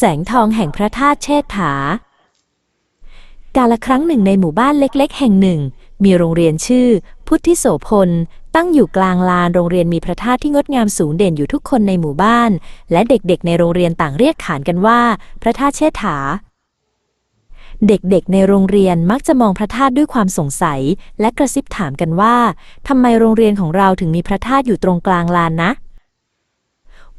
แสงทองแห่งพระธาตุเชษฐา กาลครั้งหนึ่งในหมู่บ้านเล็ก ๆ แห่งหนึ่ง มีโรงเรียนชื่อ พุทธิโสพล ตั้งอยู่กลางลานโรงเรียนมีพระธาตุที่งดงามสูงเด่นอยู่ทุกคนในหมู่บ้าน และเด็กๆ ในโรงเรียนต่างเรียกขานกันว่า พระธาตุเชษฐา เด็กๆ ในโรงเรียนมักจะมองพระธาตุด้วยความสงสัย และกระซิบถามกันว่าทำไมโรงเรียนของเราถึงมีพระธาตุอยู่ตรงกลางลานนะ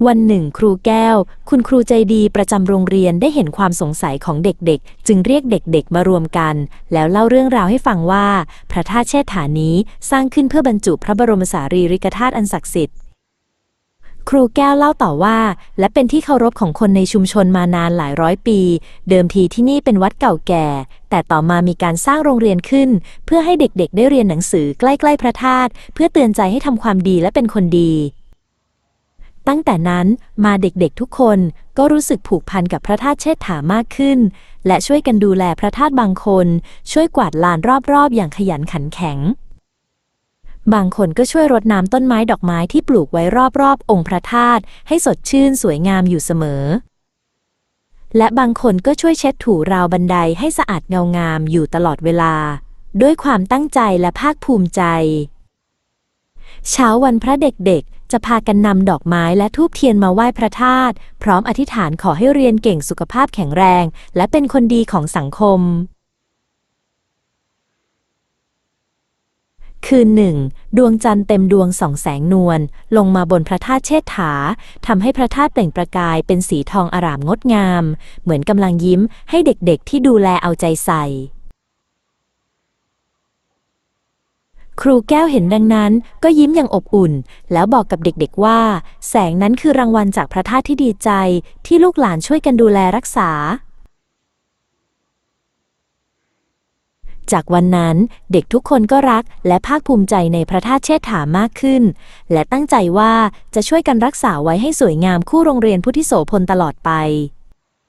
วันหนึ่ง ครูแก้ว คุณครูใจดีประจำโรงเรียนได้เห็นความสงสัยของเด็กๆ จึงเรียกเด็กๆ มารวมกัน แล้วเล่าเรื่องราวให้ฟังว่า พระธาตุเชษฐานี้สร้างขึ้นเพื่อบรรจุพระบรมสารีริกธาตุอันศักดิ์สิทธิ์ครูแก้วเล่าต่อว่า และเป็นที่เคารพของคนในชุมชนมานานหลายร้อยปี เดิมทีที่นี่เป็นวัดเก่าแก่ แต่ต่อมามีการสร้างโรงเรียนขึ้น เพื่อให้เด็กๆ ได้เรียนหนังสือใกล้ๆพระธาตุเพื่อเตือนใจให้ทำความดีและเป็นคนดี ตั้งแต่นั้นมาเด็กๆทุกคนก็รู้สึกผูกพันกับพระธาตุเชษฐามากขึ้น และช่วยกันดูแลพระธาตุบางคน ช่วยกวาดลานรอบๆ อย่างขยันขันแข็ง บางคนก็ช่วยรดน้ำต้นไม้ดอกไม้ที่ปลูกไว้รอบๆ องค์พระธาตุให้สดชื่นสวยงามอยู่เสมอ และบางคนก็ช่วยเช็ดถูราวบันไดให้สะอาดเงางามอยู่ตลอดเวลา ด้วยความตั้งใจและภาคภูมิใจ เช้าวันพระเด็กๆ จะพากันนำดอกไม้และทูบเทียนมาไหว้พระธาตุพร้อมอธิษฐานขอให้เรียนเก่งสุขภาพแข็งแรง และเป็นคนดีของสังคม คืนหนึ่ง ดวงจันทร์เต็มดวงส่องแสงนวลลงมาบนพระธาตุเชษฐาทำให้พระธาตุเปล่งประกายเป็นสีทองอร่ามงดงาม เหมือนกำลังยิ้มให้เด็กๆที่ดูแลเอาใจใส่ ครูแก้วเห็นดังนั้นก็ยิ้มอย่างอบอุ่น แล้วบอกกับเด็กๆว่า แสงนั้นคือรางวัลจากพระธาตุที่ดีใจ ที่ลูกหลานช่วยกันดูแลรักษา จากวันนั้นเด็กทุกคนก็รักและภาคภูมิใจในพระธาตุเชษฐามากขึ้น และตั้งใจว่าจะช่วยกันรักษาไว้ให้สวยงามคู่โรงเรียนพุทธิโสพลตลอดไป